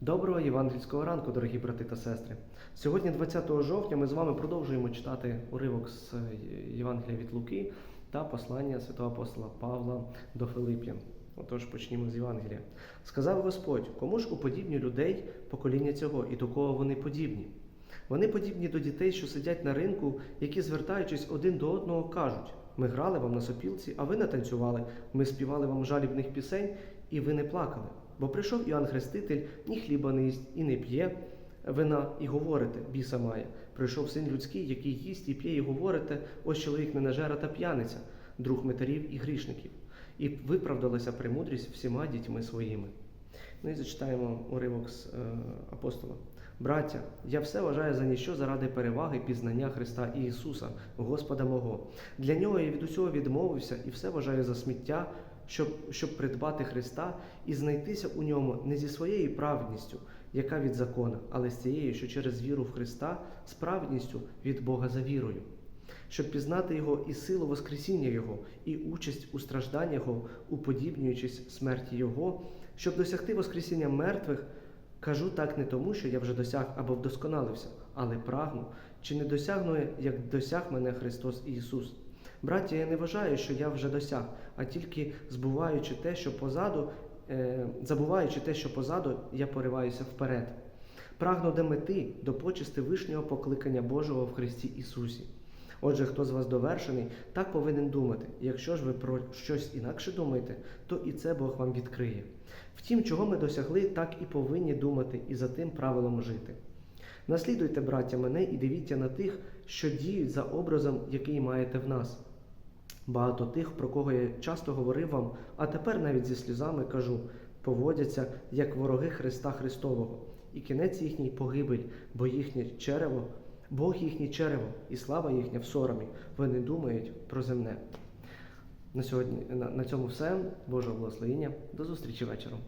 Доброго євангельського ранку, дорогі брати та сестри. Сьогодні, 20 жовтня, ми з вами продовжуємо читати уривок з е, Євангелія від Луки та послання святого апостола Павла до Филип'ян. Отож, почнімо з Євангелія. Сказав Господь, кому ж уподібню людей покоління цього і до кого вони подібні? Вони подібні до дітей, що сидять на ринку, які, звертаючись один до одного, кажуть: ми грали вам на сопілці, а ви не танцювали, ми співали вам жалібних пісень, і ви не плакали. Бо прийшов Іоанн Хреститель, ні хліба не їсть і не п'є вина, і говорите, біса має. Прийшов син людський, який їсть і п'є, і говорите, ось чоловік ненажера та п'яниця, друг митарів і грішників. І виправдалася премудрість всіма дітьми своїми. Ну і зачитаємо уривок з е, апостола. Браття, я все вважаю за ніщо заради переваги пізнання Христа Ісуса, Господа мого. Для нього я від усього відмовився і все вважаю за сміття, щоб, щоб придбати Христа і знайтися у ньому не зі своєю праведністю, яка від закона, але з цією, що через віру в Христа, з від Бога за вірою. Щоб пізнати Його і силу Воскресіння Його, і участь у стражданнях Його, уподібнюючись смерті Його, щоб досягти Воскресіння мертвих, кажу так не тому, що я вже досяг або вдосконалився, але прагну, чи не досягну, як досяг мене Христос Ісус. Браття, я не вважаю, що я вже досяг, а тільки збуваючи те, що позаду, е, забуваючи те, що позаду, я пориваюся вперед. Прагну до мети, до почисти вишнього покликання Божого в Христі Ісусі. Отже, хто з вас довершений, так повинен думати. Якщо ж ви про щось інакше думаєте, то і це Бог вам відкриє. Втім, чого ми досягли, так і повинні думати і за тим правилом жити. Наслідуйте, браття, мене і дивіться на тих, що діють за образом, який маєте в нас. Багато тих, про кого я часто говорив вам, а тепер навіть зі сльозами кажу, поводяться як вороги Христа Христового, і кінець їхній погибель, бо їхнє черево, Бог їхнє черево, і слава їхня в соромі. Вони думають про земне. На сьогодні на, на цьому все. Божого благословення. До зустрічі вечором.